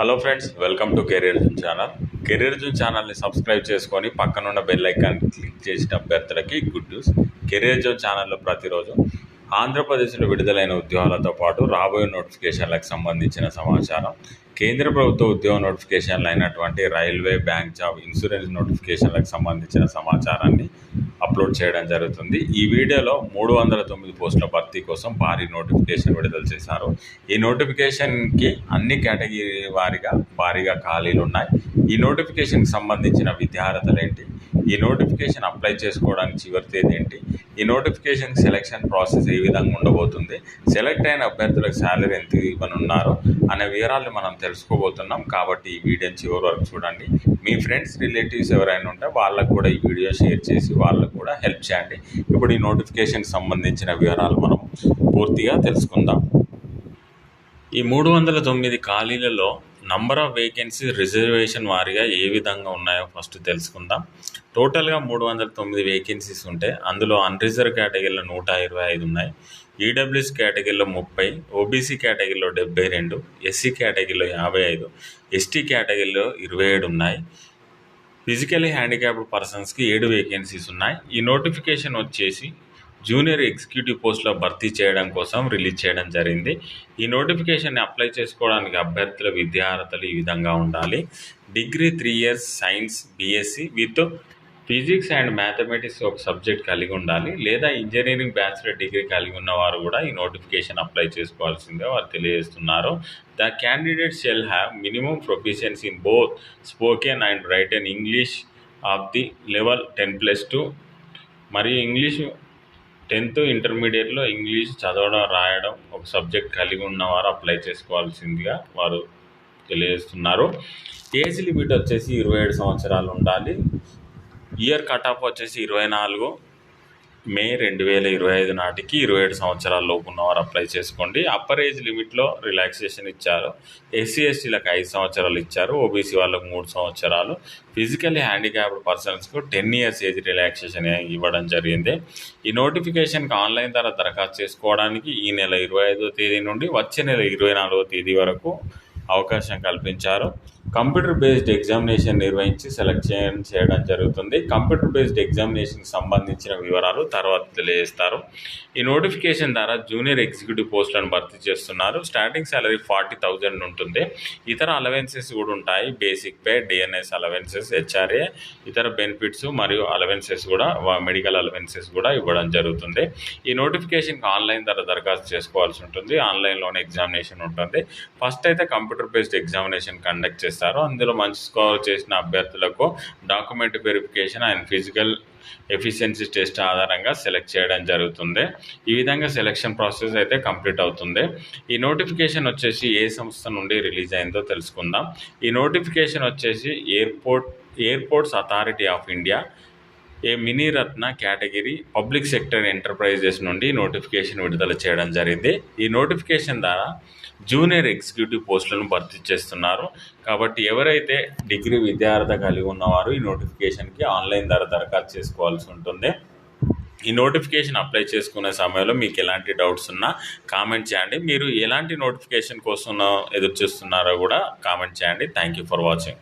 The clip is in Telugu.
Hello friends welcome to career June channel career June ఛానల్ని సబ్స్క్రైబ్ చేసుకొని పక్కనున్న బెల్ ఐకాన్ క్లిక్ చేసిన అభ్యర్థులకి గుడ్ న్యూస్ కెరీర్ జూన్ ఛానల్లో ప్రతిరోజు ఆంధ్రప్రదేశ్లో విడుదలైన ఉద్యోగాలతో పాటు రాబోయే నోటిఫికేషన్లకు సంబంధించిన సమాచారం కేంద్ర ప్రభుత్వ ఉద్యోగ నోటిఫికేషన్లు అయినటువంటి రైల్వే బ్యాంక్ జాబ్ ఇన్సూరెన్స్ నోటిఫికేషన్లకు సంబంధించిన సమాచారాన్ని అప్లోడ్ చేయడం జరుగుతుంది. ఈ వీడియోలో మూడు వందల తొమ్మిది పోస్టుల భర్తీ కోసం భారీ నోటిఫికేషన్ విడుదల చేశారు. ఈ నోటిఫికేషన్కి అన్ని కేటగిరీ వారిగా భారీగా ఖాళీలు ఉన్నాయి. ఈ నోటిఫికేషన్కి సంబంధించిన విద్యార్హతలు ఏంటి? ఈ నోటిఫికేషన్ అప్లై చేసుకోవడానికి చివరి తేదీ ఏంటి? ఈ నోటిఫికేషన్ సెలక్షన్ ప్రాసెస్ ఏ విధంగా ఉండబోతుంది? సెలెక్ట్ అయిన అభ్యర్థులకు శాలరీ ఎంత ఇవ్వనున్నారో? అనే వివరాలు మనం తెలుసుకోబోతున్నాం. కాబట్టి ఈ వీడియోని చివరి వరకు చూడండి. మీ ఫ్రెండ్స్ రిలేటివ్స్ ఎవరైనా ఉంటే వాళ్ళకు కూడా ఈ వీడియో షేర్ చేసి వాళ్ళకు కూడా హెల్ప్ చేయండి. ఇప్పుడు ఈ నోటిఫికేషన్ సంబంధించిన వివరాలు మనం పూర్తిగా తెలుసుకుందాం. ఈ మూడు వందల తొమ్మిది ఖాళీలలో నంబర్ ఆఫ్ వేకెన్సీ రిజర్వేషన్ వారీగా ఏ విధంగా ఉన్నాయో ఫస్ట్ తెలుసుకుందాం. టోటల్గా మూడు వందల తొమ్మిది వేకెన్సీస్ ఉంటే అందులో అన్రిజర్వ్ కేటగిరీలో నూట ఇరవై ఐదు ఉన్నాయి. ఈడబ్ల్యూఎస్ కేటగిరీలో ముప్పై ఓబీసీ కేటగిరీలో డెబ్బై రెండు ఎస్సీ కేటగిరీలో యాభై ఐదు ఎస్టీ కేటగిరీలో ఇరవై ఏడు ఉన్నాయి. ఫిజికలీ హ్యాండిక్యాప్డ్ పర్సన్స్కి ఏడు వేకెన్సీస్ ఉన్నాయి. ఈ నోటిఫికేషన్ వచ్చేసి జూనియర్ ఎగ్జిక్యూటివ్ పోస్ట్లో భర్తీ చేయడం కోసం రిలీజ్ చేయడం జరిగింది. ఈ నోటిఫికేషన్ని అప్లై చేసుకోవడానికి అభ్యర్థుల విద్యార్హతలు ఈ విధంగా ఉండాలి. Degree three years science BSc with physics and mathematics ఒక సబ్జెక్ట్ కలిగి ఉండాలి. లేదా ఇంజనీరింగ్ బ్యాచిలర్ డిగ్రీ కలిగి ఉన్నవారు కూడా ఈ నోటిఫికేషన్ అప్లై చేసుకోవాల్సిందే వారు తెలియజేస్తున్నారు. The candidate shall have minimum proficiency in both spoken and written English of the level ten plus two. మరియు ఇంగ్లీష్ టెన్త్ ఇంటర్మీడియట్లో ఇంగ్లీష్ చదవడం రాయడం ఒక సబ్జెక్ట్ కలిగి ఉన్నవారు అప్లై చేసుకోవాల్సిందిగా వారు తెలియజేస్తున్నారు. ఏజ్ లిమిట్ వచ్చేసి ఇరవై ఏడు సంవత్సరాలు ఉండాలి. ఇయర్ కట్ ఆఫ్ వచ్చేసి ఇరవై నాలుగు. మే రెండు వేల ఇరవై ఐదు నాటికి ఇరవై ఏడు సంవత్సరాల లోపు ఉన్నవారు అప్లై చేసుకోండి. అప్పర్ ఏజ్ లిమిట్లో రిలాక్సేషన్ ఇచ్చారు. ఎస్సీ ఎస్టీలకు ఐదు సంవత్సరాలు ఇచ్చారు. ఓబీసీ వాళ్ళకు మూడు సంవత్సరాలు. ఫిజికల్లీ హ్యాండిక్యాప్డ్ పర్సన్స్కు టెన్ ఇయర్స్ ఏజ్ రిలాక్సేషన్ ఇవ్వడం జరిగింది. ఈ నోటిఫికేషన్కి ఆన్లైన్ ద్వారా దరఖాస్తు చేసుకోవడానికి ఈ నెల ఇరవై ఐదో తేదీ నుండి వచ్చే నెల ఇరవై నాలుగో తేదీ వరకు అవకాశం కల్పించారు. కంప్యూటర్ బేస్డ్ ఎగ్జామినేషన్ నిర్వహించి సెలెక్ట్ చేయడం చేయడం జరుగుతుంది. కంప్యూటర్ బేస్డ్ ఎగ్జామినేషన్కి సంబంధించిన వివరాలు తర్వాత తెలియజేస్తారు. ఈ నోటిఫికేషన్ ద్వారా జూనియర్ ఎగ్జిక్యూటివ్ పోస్టులను భర్తీ చేస్తున్నారు. స్టార్టింగ్ సాలరీ ఫార్టీ థౌజండ్ ఉంటుంది. ఇతర అలవెన్సెస్ కూడా ఉంటాయి. Basic pay DNS allowances HRA ఇతర బెనిఫిట్స్ మరియు అలవెన్సెస్ కూడా మెడికల్ అలవెన్సెస్ కూడా ఇవ్వడం జరుగుతుంది. ఈ నోటిఫికేషన్కి ఆన్లైన్ ద్వారా దరఖాస్తు చేసుకోవాల్సి ఉంటుంది. ఆన్లైన్లోనే ఎగ్జామినేషన్ ఉంటుంది. ఫస్ట్ అయితే కంప్యూటర్ బేస్డ్ ఎగ్జామినేషన్ కండక్ట్ చేస్తారు. అందులో మంచి స్కోర్ చేసిన అభ్యర్థులకు document verification and physical efficiency test ఆధారంగా సెలెక్ట్ చేయడం జరుగుతుంది. ఈ విధంగా సెలెక్షన్ ప్రాసెస్ అయితే కంప్లీట్ అవుతుంది. ఈ నోటిఫికేషన్ వచ్చేసి ఏ సంస్థ నుండి రిలీజ్ అయిందో తెలుసుకుందాం. ఈ నోటిఫికేషన్ వచ్చేసి airport airports authority of India a mini Ratna category public sector enterprises నుండి నోటిఫికేషన్ విడుదల చేయడం జరిగింది. ఈ నోటిఫికేషన్ ద్వారా జూనియర్ ఎగ్జిక్యూటివ్ పోస్టులను భర్తీ చేస్తున్నారు. కాబట్టి ఎవరైతే డిగ్రీ విద్యార్థి కలిగి ఉన్నవారు ఈ నోటిఫికేషన్కి ఆన్లైన్ ద్వారా దరఖాస్తు చేసుకోవాల్సి ఉంటుంది. ఈ నోటిఫికేషన్ అప్లై చేసుకునే సమయంలో మీకు ఎలాంటి డౌట్స్ ఉన్నా కామెంట్ చేయండి. మీరు ఎలాంటి నోటిఫికేషన్ కోసం ఎదురు చూస్తున్నారో కూడా కామెంట్ చేయండి. Thank you for watching.